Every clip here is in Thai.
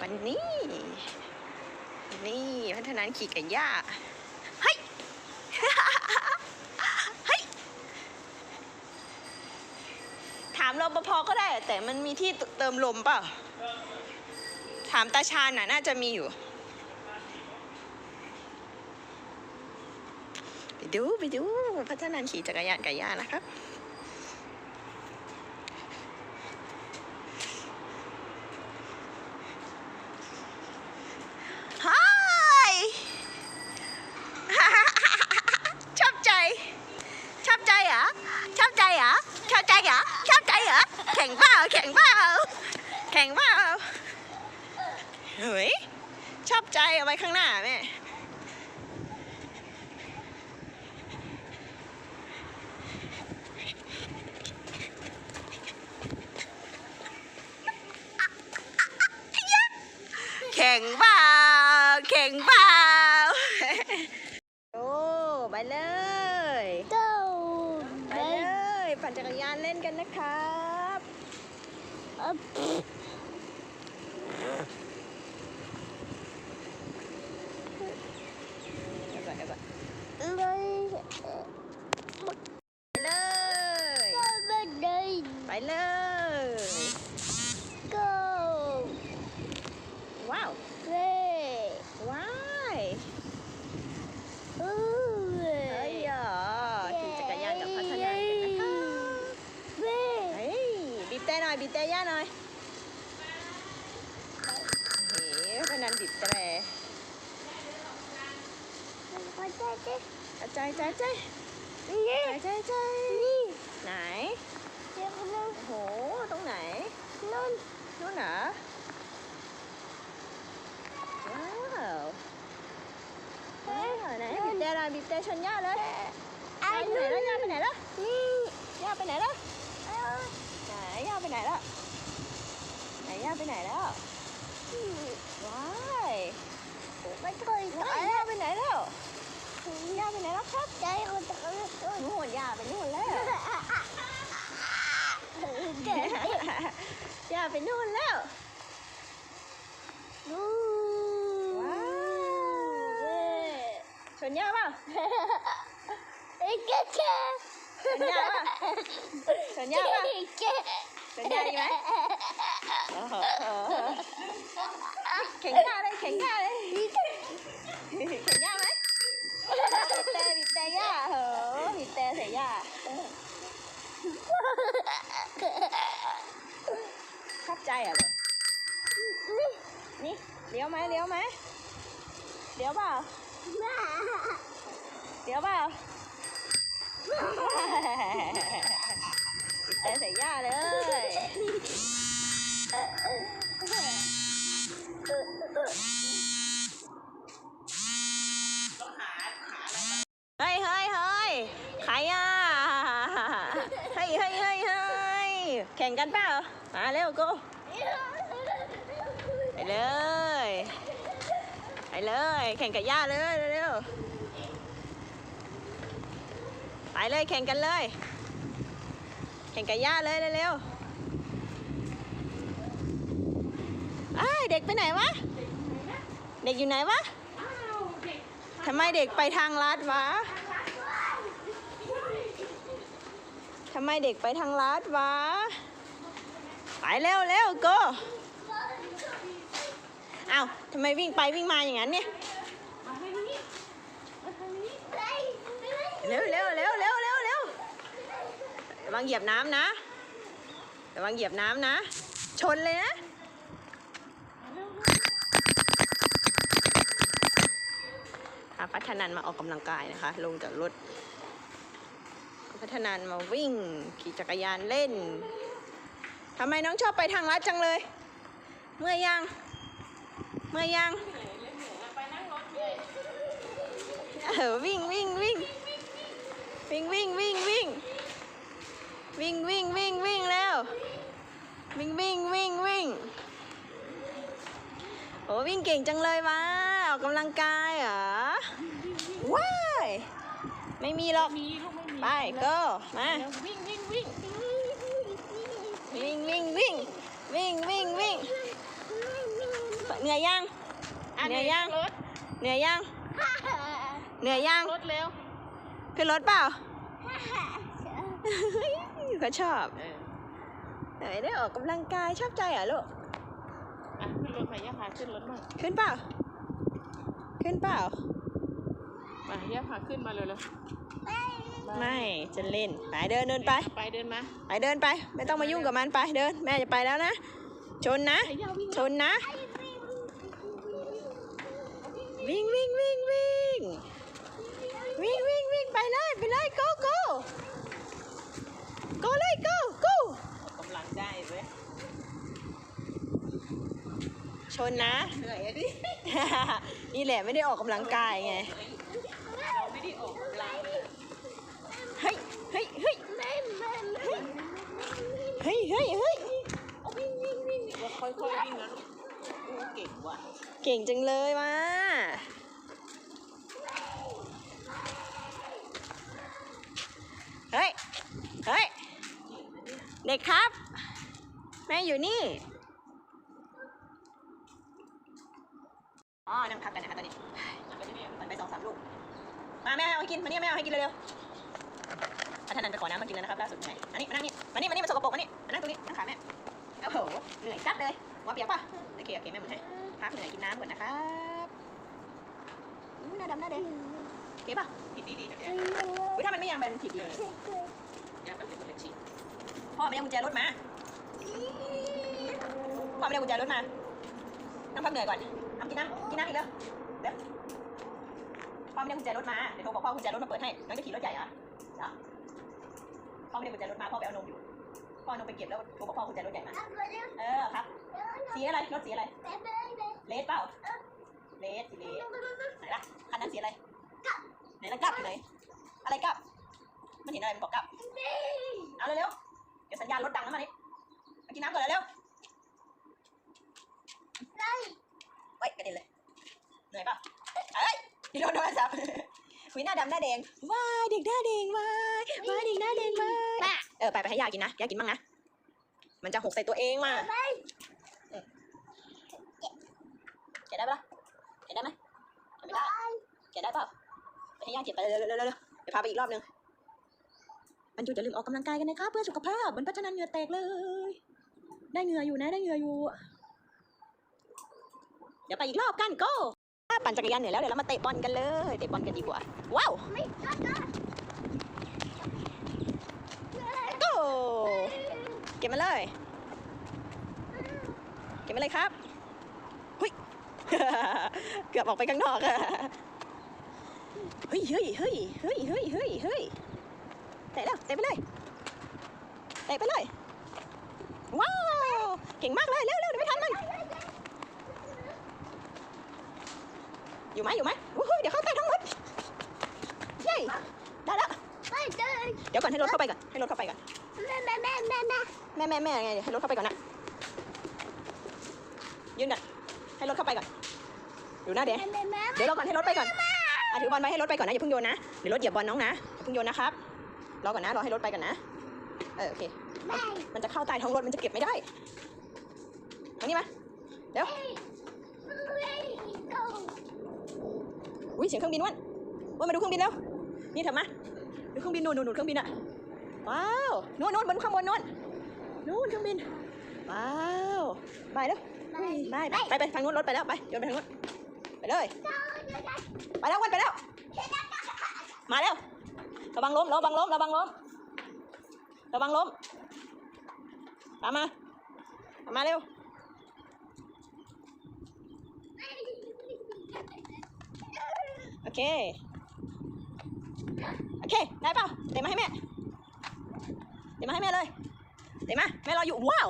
วันนี้ นี่พัฒนานขี่กับย่าเฮ้ยเฮ้ยถามรปภก็ได้ แต่มันมีที่เติมลมเปล่า ถามตาชาญน่ะน่าจะมีอยู่ ไปดู ไปดู พัฒนานขี่จักรยานกับย่านะครับ ฮายชอบใจ ชอบใจเหรอ ชอบใจเหรอ ชอบใจเหรอ ชอบใจเหรอ แข่งเปล่า แข่งเปล่า แข่งเปล่า เฮ้ย ชอบใจเอาไว้ข้างหน้าแม่แข่งเปล่าแข่งเปล่าโอ้ไปเลยไปเลยปั่นจักรยานเล่นกันนะครับ up Yeah. chơi. Chơi chơi chơi. Này. Hổ trong này. Luôn Luôn hả Wow. Wow Này bịp tê rồi bịp tê xuân nhá lên. Ai bên này đó nha bên này đó. Nha bên này đó. Này nha bên này đó. Này nha bên này đó. Rồi Ủa cái trời Này nha bên này đó. ย่าไปนู่นแล้วดูว้าวเว้ชนย่าเปล่าไอ้แก่แก่ชนย่าเปล่าชนย่าเปล่าแก่ชนย่าดีไหมโอ้โหแข่งย่าเลยแข่งย่าเลยแข่งย่าไหมบีบแต่บีบแต่ย่าเหรอบีบแต่ใส่ย่า ชอบใจเหรอลูกนี่เลี้ยวไหมเลี้ยวไหมเลี้ยวเปล่าเลี้ยวเปล่าแต่ใส่ย่าเลยเฮ้ยเฮ้ยเฮ้ยใครอะเฮ้ยเฮ้ยเฮ้ยเฮ้ยแข่งกันเปล่า มาเร็วกูไปเลย ไปเลย แข่งกับย่าเลยเร็วไปเลยแข่งกันเลย แข่งกับย่าเลยเร็วๆอ้เด็กไปไหนวะ เด็กอยู่ไหนวะทำไมเด็กไปทางลัดวะทำไมเด็กไปทางลัดวะ เร็วเร็วโกอ้าทำไมวิ่งไปวิ่งมาอย่างนั้นเนี่ยเร็วเร็วเร็วเร็วเร็วเร็วระวังเหยียบน้ำนะระวังเหยียบน้ำนะ ชนเลยนะพาพัฒนันมาออกกำลังกายนะคะ ลงจากรถพาพัฒนันมาวิ่ง ขี่จักรยานเล่น ทำไมน้องชอบไปทางลัดจังเลย เมื่อยยัง เมื่อยยังเออวิ่งวิ่งวิ่งวิ่งวิ่งวิ่งวิ่งวิ่งวิ่งวิ่งวิ่งแล้ววิ่งวิ่งวิ่งวิ่งโอ้วิ่งเก่งจังเลยวะออกกำลังกายเหรอว้ายไม่มีหรอกไปก็มาวิ่งวิ่งวิ่ง วิ่งวิ่งวิ่งวิ่งวิ่งวิ่งไปเหนื่อยยังอะเหนื่อยยังรถเหนื่อยยังเหนื่อยยังรถเร็วขึ้นรถเปล่าก็ชอบเออไหนได้ออกกำลังกายชอบใจเหรอลูกอะขึ้นรถมาย่าพาขึ้นรถมาขึ้นเปล่า ขึ้นเปล่า มาย่าพาขึ้นมาเร็วไม่จะเล่นไปเดินเดินๆไป ไปเดินมา ไปเดินไป ไม่ต้องมายุ่งกับมันไปเดิน แม่จะไปแล้วนะ ชนนะไอ้ย่าวิ่งชนนะ วิ่งวิ่งวิ่งวิ่งวิ่งวิ่งวิ่งไปเลยไปเลย go go go เลย go go กำลังได้เว้ย ช นนะ เหนื่อยอะดินี่แหละไม่ได้ออกกำลังกายไง เราไม่ได้ออกกำลังเลยเฮ้ย เฮ้ย เฮ้ย เฮ้ย เฮ้ย เฮ้ย เอาวิ่งวิ่งวิ่งว่าค่อยๆวิ่งนะลูกอู้เก่งว่ะ เก่งจังเลยมาเฮ้ย เฮ้ย เด็กครับ แม่อยู่นี่ อ๋อ นั่งพักกันนะคะตอนนี้มันไปสองสามลูก มาแม่เอาให้กิน มานี่แม่เอาให้กินเร็วๆพัฒนันไปขอน้ำมากินแล้วนะครับล่าสุดไงอันนี้มานั่งนี่มานี่มานี่มาสกปรกมานี่มานั่งตรงนี้นั่งขาแม่โอ้โห เหนื่อยจัดเลยหัวเปียกป่ะ โอเคโอเคแม่หมุนให้พักเหนื่อยกินน้ำก่อนนะครับอู้หน้าดำหน้าแดงโอเคป่ะผิดดีๆนะอุ้ถ้ามันไม่ยังเป็นผิดเลยย่าแบบเป็นคนเล็กชิพ่อไม่ได้กุญแจรถมาพ่อไม่ได้กุญแจรถมานั่งพักเหนื่อยก่อน กินน้ำกินน้ำอีกแล้วเดี๋ยวพ่อไม่ได้กุญแจรถมา เดี๋ยวโทรบอกพ่อกุญแจรถมาเปิดให้น้องจะขี่รถใหญ่เหรอเหรอพ่อไม่ได้กุญแจรถมา พ่อไปเอานมอยู่ พ่อเอานมไปเก็บแล้วโทรบอกพ่อกุญแจรถใหญ่มา เออครับ สีอะไร รถสีอะไร เลสเปล่า เลสสีเลสไหนล่ะคันนั้นสีอะไรไหนล่ะกลับอยู่ไหน อะไรกลับ มันเห็นอะไรมันบอกกลับ เอาเร็วๆเดี๋ยวสัญญาณรถดังแล้วมานี่มากินน้ำก่อนเร็วๆ เฮ้ยกระเด็นเลยเหนื่อยเปล่ะเอ้ยดีโดนโทรศัพท์วิหน้าดำหน้าแดงว้ายเด็กหน้าแดงว้ายว้ายเด็กหน้าแดงว้ายเออไปไปให้ยากินนะยากินบ้างนะมันจะหกใส่ตัวเองมาอืมเก็บได้ปะล่ะเก็บได้ไหมเก็บไม่ได้เก็บได้เปล่าไปให้ยาเก็บไปเร็วๆเร็วๆเร็วๆเดี๋ยวพาไปอีกรอบนึงมันจูจะลืมออกกำลังกายกันนะคะเพื่อสุขภาพมันพัฒนาเหงื่อแตกเลย ได้เหงื่ออยู่นะได้เหงื่ออยู่เดี๋ยวไปอีกรอบกันก็ปั่นจักรยานเหนื่อยแล้วเดี๋ยวเรามาเตะบอลกันเลย เตะบอลกันดีกว่า ว้าวโก้เก็บมาเลย เก็บมาเลยครับหุยเกือบออกไปข้างนอกอะเฮ้ยเฮ้ยเฮ้ยเฮ้ยเฮ้ยเฮ้ยเฮ้ยเตะแล้วเตะไปเลย เตะไปเลย ว้าว เก่งมากเลยเร็ว เร็วเดี๋ยวไม่ทันมันอยู่ไหมอยู่ไหมวู้ฮู้เดี๋ยวเข้าใต้ท้องรถเย้ได้แล้วเดี๋ยวก่อนให้รถเข้าไปก่อนให้รถเข้าไปก่อนแม่แม่แม่ไงเดี๋ยวให้รถเข้าไปก่อนนะยืนก่อนให้รถเข้าไปก่อนอยู่หน้าเดี๋ยวเดี๋ยวรอก่อนให้รถไปก่อนอะถือบอลไปให้รถไปก่อนนะอย่าเพิ่งโยนนะเดี๋ยวรถเหยียบบอลน้องนะอย่าเพิ่งโยนนะครับรอก่อนนะรอให้รถไปก่อนนะเออโอเคมันจะเข้าใต้ท้องรถมันจะเก็บไม่ได้มานี่มาเดี๋ยว อุ้ยเสียงเครื่องบินวันวันมาดูเครื่องบินแล้วนี่เถอะมาดูเครื่องบินนู่นนู่นนู่นเครื่องบินอะว้าวนู่นนู่นบนข้างบนนู่นนู่นเครื่องบินว้าวไปแล้วไปไปไปไปทางนู้นรถไปแล้วไปโยนไปทางนู้นไปเลย ไปแล้ววันไปแล้ว มาแล้วระวังล้มระวังล้มระวังล้มระวังล้มตามมาตามมาเร็ว โอ เค โอเค ได้เปล่าเตะมาให้แม่ เตะมาให้แม่เลย เตะมา แม่รออยู่ ว้าว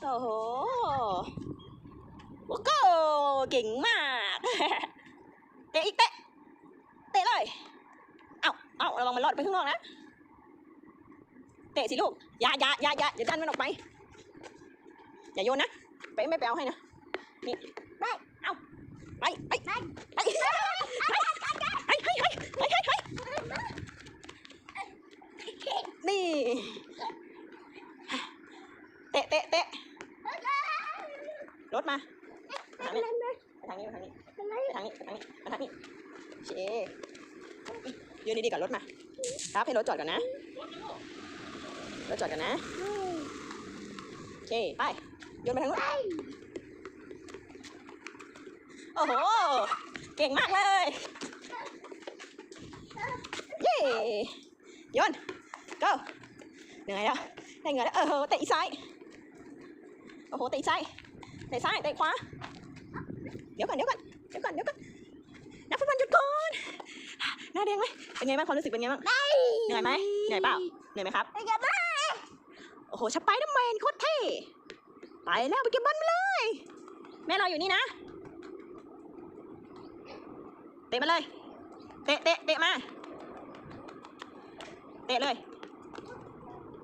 โอ้โหว้าวเก่งมาก เตะอีกเตะ เตะเลย เอ้าเอ้าระวังมันรอดไปข้างนอกนะ เตะสิลูก อย่าอย่าอย่าอย่าอย่าดันมันออกไป อย่าโยนนะ ไปไม่ไปเอาให้นะ นี่ไปเอาไป นี่เตะเตะเตะรถมาทางนี้ทางนี้ทางนี้ทางนี้ทางนี้ทางนี้เชยืนดีๆกับรถมา ครับให้รถจอดก่อนนะรถจอดก่อนนะโอเคไปโยนไปทางนู้น อ้โห เก่งมากเลยเย้โยน go เหนื่อยแล้วได้เหงื่อแล้วเออเตะซ้ายโอ้โหเตะซ้ายเตะซ้ายเตะขวาเดี๋ยวก่อนเดี๋ยวก่อนเดี๋ยวก่อนเดี๋ยวก่อนนักฟุตบอลหยุดก่อนหน้าแดงไหมเป็นไงบ้างความรู้สึกเป็นไงบ้างเหนื่อยไหมเหนื่อยเปล่าเหนื่อยไหมครับโอ้โหสไปเดอร์แมนโคตรเท่ไปแล้วไปเก็บบอลมาเลย แม่รออยู่นี่นะ ตะมาเลย เตะเตะเตะมา เตะเลย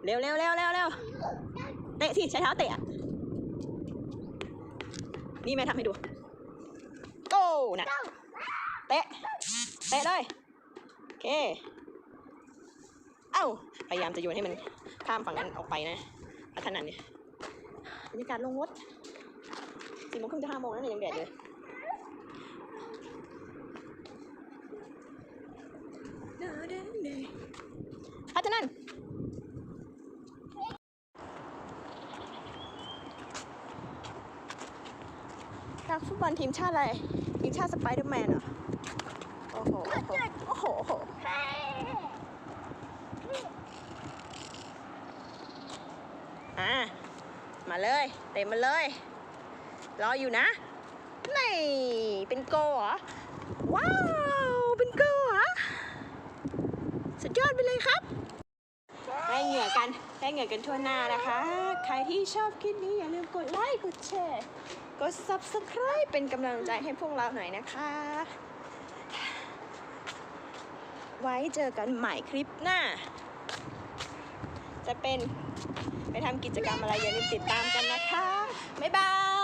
เร็วเร็วเร็วเร็วเร็วเตะสิใช้เท้าเตะ นี่แม่ทำให้ดู โก้น่ะ เตะ เตะเลย โอเค เอ้า พยายามจะโยนให้มันข้ามฝั่งนั้นออกไปนะพัฒนันเนี่ยบรรยากาศลงรถสี่โมงครึ่งจะห้าโมงแล้วเนี่ยยังแดดเลย พัฒนันนักฟุตบอลทีมชาติอะไร ทีมชาติสไปเดอร์แมนเหรอ โอ้โห โอ้โหโอ้โหอะ มาเลย เต็มมาเลย รออยู่นะ นี่ เป็นโกเหรอ ว้าว เป็นโกเหรอ สุด ยอดไปเลยครับได้เหงื่อกันได้เหงื่อกันทั่วหน้านะคะ ใครที่ชอบคลิปนี้อย่าลืมกดไลค์กดแชร์กด subscribe เป็นกำลังใจให้พวกเราหน่อยนะคะ ไว้เจอกันใหม่คลิปหน้า จะเป็นไปทำกิจกรรมอะไรอย่าลืมติดตามกันนะคะ บ๊ายบาย